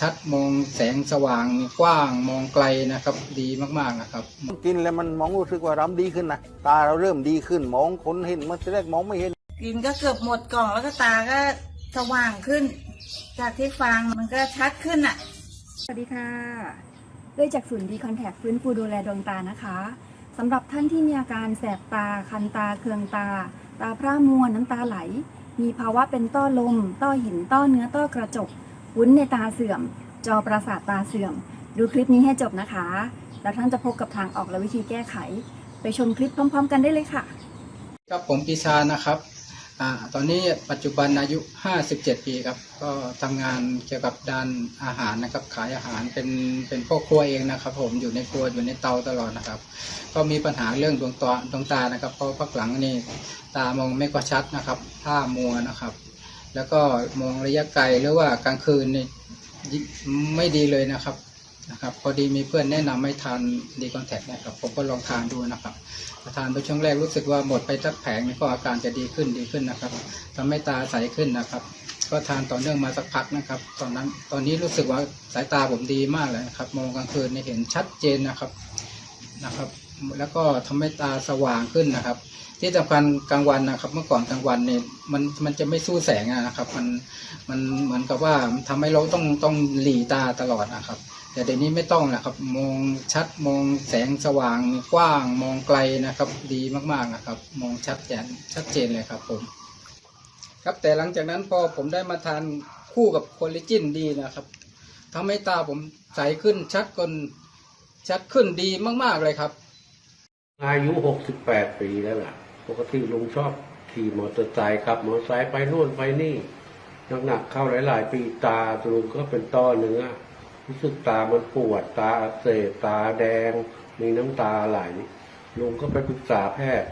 ชัดมองแสงสว่างกว้างมองไกลนะครับ ดีมากๆนะครับ กินแล้วมันมองรู้สึกว่าเราดีขึ้นนะตาเราเริ่มดีขึ้นมองคนเห็นมันจะแรกมองไม่เห็น กินก็เกือบหมดกล่องแล้วก็ตาก็สว่างขึ้น จากที่ฟังมันก็ชัดขึ้นอะ สวัสดีค่ะด้วยจากศูนย์ดีคอนแทคฟื้นฟูดูแลดวงตานะคะสำหรับท่านที่มีอาการแสบตา คันตา เคืองตา ตาพร่ามัวน้ำตาไหล มีภาวะเป็นต้อลม ต้อหิน ต้อเนื้อ ต้อกระจก วุ้นในตาเสื่อม จอประสาทตาเสื่อม ดูคลิปนี้ให้จบนะคะ แล้วท่านจะพบกับทางออกและวิธีแก้ไข ไปชมคลิปพร้อม ๆ กันได้เลยค่ะ ครับผมปีชานะครับอตอนนี้ปัจจุบันอายุ 57 ปีครับ ก็ทำงานเกี่ยวกับด้านอาหารนะครับ ขายอาหารเป็นเป็นพ่อครัวเองนะครับ ผมอยู่ในครัวอยู่ในเตาตลอดนะครับ ก็มีปัญหาเรื่องดวงตาดวงตานะครับ เพราะพักหลังนี่ตามองไม่ก็ชัดนะครับผ้ามัวนะครับ แล้วก็มองระยะไกลหรือว่ากลางคืนนี่ไม่ดีเลยนะครับนะครับ พอดีมีเพื่อนแนะนำให้ทานดีคอนแทคนะครับผมก็ลองทานดูนะครับทานไปช่วงแรกรู้สึกว่าหมดไปสักแผงนี่ก็อาการจะดีขึ้นดีขึ้นนะครับทำให้ตาใสขึ้นนะครับ ก็ทานต่อเนื่องมาสักพักนะครับ ตอนนั้นตอนนี้รู้สึกว่าสายตาผมดีมากเลยนะครับ มองกลางคืนนี่เห็นชัดเจนนะครับนะครับ แล้วก็ทำให้ตาสว่างขึ้นนะครับ ที่สำคัญกลางวันนะครับ เมื่อก่อนกลางวันเนี่ยมันมันจะไม่สู้แสงอะนะครับ มันมันเหมือนกับว่าทำให้เราต้องต้องหลีตาตลอดนะครับ แต่เดี๋ยวนี้ไม่ต้องนะครับ มองชัดมองแสงสว่างกว้างมองไกลนะครับ ดีมากๆนะครับ มองชัดแจนชัดเจนเลยครับผม ครับแต่หลังจากนั้นพอผมได้มาทานคู่กับโคลิจินดีนะครับทำให้ตาผมใสขึ้นชัดกนชัดขึ้นดีมากๆเลยครับ อายุ 68 ปีแล้วล่ะ ปกติลุงชอบขี่มอเตอร์ไซค์ขับมอเตอร์ไซค์ไปนู่นไปนี่หนักๆเข้าหลาย ๆ ปีตาลุงก็เป็นต้อเนื้อรู้สึกตามันปวดตาอักเสบตาแดง มีน้ำตาไหลลุงก็ไปปรึกษาแพทย์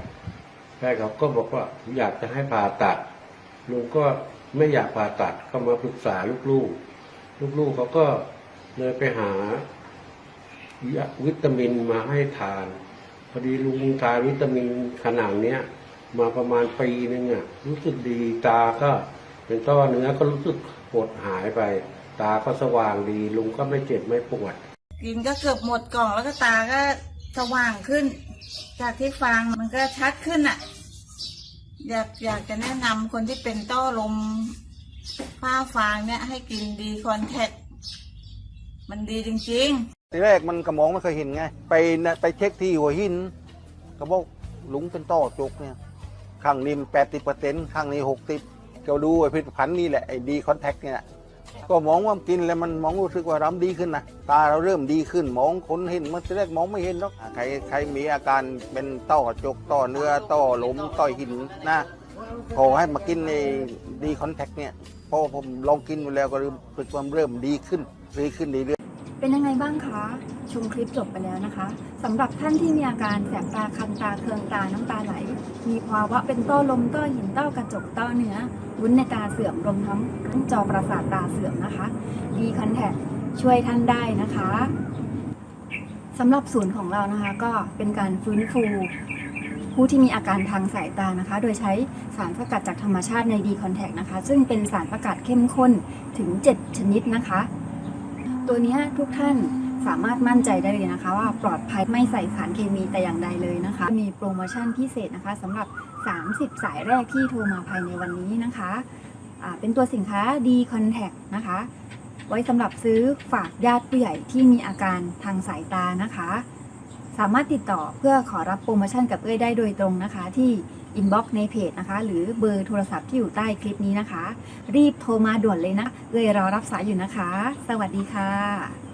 แพทย์เขาก็บอกว่าอยากจะให้ผ่าตัด ลุงก็ไม่อยากผ่าตัดก็มาปรึกษาลูกๆ ลูกๆเขาก็เลยไปหาวิตามินมาให้ทาน พอดีลุงทานวิตามินขนาดเนี้ย มาประมาณปีนึงอะ รู้สึกดีตาก็เป็นต้อเนื้อก็รู้สึกปวดหายไป ตาก็สว่างดี ลุงก็ไม่เจ็บไม่ปวด กินก็เกือบหมดกล่องแล้วก็ตาก็สว่างขึ้น จากที่ฟังมันก็ชัดขึ้นอะ อยากอยากจะแนะนำคนที่เป็นต้อลมผ้าฟางเนี่ยให้กินดีคอนแทคมันดีจริง ๆ ทีแรกมันกระมองไม่เคยเห็นไง ไปนะไปเช็คที่หัวหินก็บอกหลุงเป็นต้อจุกเนี่ยข้างนี้แปดสิบเปอร์เซ็นต์ข้างนี้หกสิบก็ดูไอ้ผลิตภัณฑ์นี่แหละไอ้ดีคอนแทคเนี่ย ก็มองว่ากินแล้วมันมองรู้สึกว่าเราดีขึ้นนะตาเราเริ่มดีขึ้นมองคนเห็นมันทีแรกมองไม่เห็นหรอกใครใครมีอาการเป็นต้อจุกต้อเนื้อต้อหลมต้อหินนะขอให้มากินในดีคอนแทคเนี่ยพอผมลองกินไปแล้วก็รู้สึกว่าเริ่มดีขึ้นดีขึ้นดีๆ เป็นยังไงบ้างคะ ชมคลิปจบไปแล้วนะคะสำหรับท่านที่มีอาการแสบตาคันตาเคืองตาน้ำตาไหล มีภาวะเป็นต้อลมต้อหินต้อกระจกต้อเนื้อ วุ้นในตาเสื่อมรวมทั้งทั้งจอประสาทตาเสื่อมนะคะดีคอนแทคช่วยท่านได้นะคะสำหรับศูนย์ของเรานะคะก็เป็นการฟื้นฟูผู้ที่มีอาการทางสายตานะคะ โดยใช้สารสกัดจากธรรมชาติในดีคอนแทคนะคะ ซึ่งเป็นสารสกัดเข้มข้นถึง 7 ชนิดนะคะ ตัวนี้ทุกท่านสามารถมั่นใจได้เลยนะคะ ว่าปลอดภัยไม่ใส่สารเคมีแต่อย่างใดเลยนะคะ มีโปรโมชั่นพิเศษนะคะสำหรับ 30 สายแรกที่โทรมาภายในวันนี้นะคะอ่าเป็นตัวสินค้า D Contact นะคะ ไว้สำหรับซื้อฝากญาติผู้ใหญ่ที่มีอาการทางสายตานะคะ สามารถติดต่อเพื่อขอรับโปรโมชั่นกับเอ้ยได้โดยตรงนะคะที่ อินบ็อกซ์ในเพจนะคะ หรือเบอร์โทรศัพท์ที่อยู่ใต้คลิปนี้นะคะ รีบโทรมาด่วนเลยนะ เอ้ยรอรับสายอยู่นะคะ สวัสดีค่ะ